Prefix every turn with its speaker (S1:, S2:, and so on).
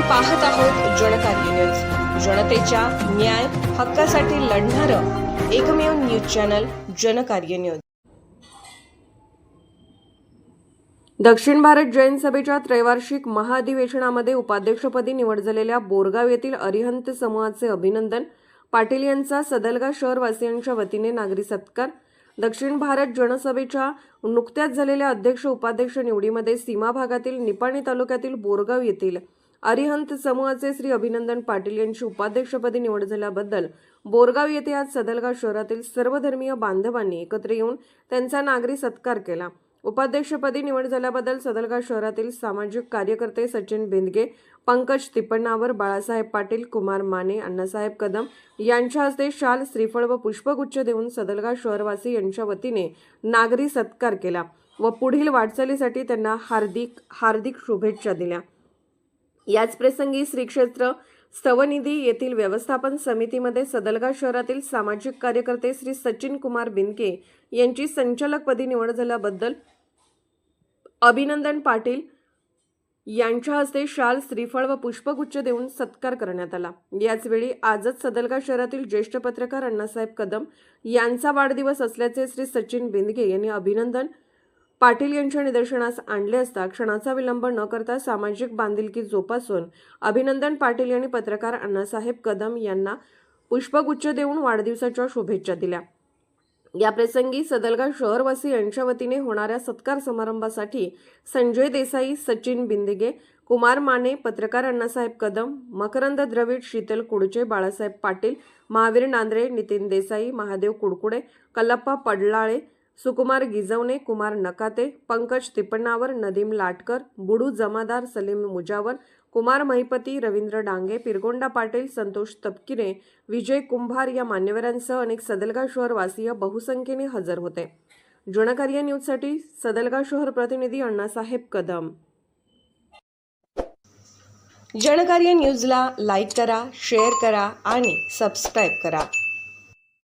S1: पाहत आहोत जनकार्य न्यूज जनतेच्या न्याय हक्कासाठी लढणारं एकमेव न्यूज चॅनल जनकार्य न्यूज दक्षिण भारत जैन सभेच्या त्रैवार्षिक महाअधिवेशनामध्ये उपाध्यक्षपदी निवड झालेल्या बोरगाव येथील अरिहंत समूहाचे अभिनंदन. पाटील यांचा सदलगा शहरवासियांच्या वतीने नागरी सत्कार. दक्षिण भारत जनसभेच्या नुकत्याच झालेल्या अध्यक्ष उपाध्यक्ष निवडीमध्ये सीमा भागातील निपाणी तालुक्यातील बोरगाव येथील अरिहंत समूहाचे श्री अभिनंदन पाटील यांची उपाध्यक्षपदी निवड झाल्याबद्दल बोरगाव येथे आज सदलगा शहरातील सर्वधर्मीय बांधवांनी एकत्र येऊन त्यांचा नागरी सत्कार केला. उपाध्यक्षपदी निवड झाल्याबद्दल सदलगा शहरातील सामाजिक कार्यकर्ते सचिन बेंदगे पंकज तिप्पण्णावर बाळासाहेब पाटील कुमार माने अण्णासाहेब कदम यांच्या हस्ते शाल श्रीफळ व पुष्पगुच्छ देऊन सदलगा शहरवासी यांच्या वतीने नागरी सत्कार केला व पुढील वाटचालीसाठी त्यांना हार्दिक हार्दिक शुभेच्छा दिल्या. याच प्रसंगी श्री क्षेत्र स्तवनिधी येथील व्यवस्थापन समितीमध्ये सदलगा शहरातील सामाजिक कार्यकर्ते श्री सचिन कुमार बिनके यांची संचालकपदी निवड झाल्याबद्दल अभिनंदन पाटील यांच्या हस्ते शाल श्रीफळ व पुष्पगुच्छ देऊन सत्कार करण्यात आला. याचवेळी आजच सदलगा शहरातील ज्येष्ठ पत्रकार अण्णासाहेब कदम यांचा वाढदिवस असल्याचे श्री सचिन बिंदगे यांनी अभिनंदन पाटील यांच्या निदर्शनास आणले असता क्षणाचा विलंब न करता सामाजिक बांधिलकी जोपासून अभिनंदन पाटील यांनी पत्रकार अण्णासाहेब कदम यांना पुष्पगुच्छ देऊन वाढदिवसाच्या शुभेच्छा दिल्या. या प्रसंगी सदलगा शहरवासी यांच्या वतीने होणाऱ्या सत्कार समारंभासाठी संजय देसाई सचिन बिंदिगे कुमार माने पत्रकार अण्णासाहेब कदम मकरंद द्रविड शीतल कुडचे बाळासाहेब पाटील महावीर नांद्रे नितीन देसाई महादेव कुडकुडे कल्लप्पा पडलाळे सुकुमार गिजवणे कुमार नकाते पंकज तिपण्णावर नदीम लाटकर बुडू जमादार सलीम मुजावर कुमार महिपती रवींद्र डांगे पिरगोंडा पाटील संतोष तपकिरे विजय कुंभार या मान्यवरांसह अनेक सदलगा शहरवासीय बहुसंख्येने हजर होते. जुनकार्य न्यूजसाठी सदलगा शहर प्रतिनिधी अण्णासाहेब कदम. जनकार्य न्यूजला लाईक करा शेअर करा आणि सबस्क्राईब करा.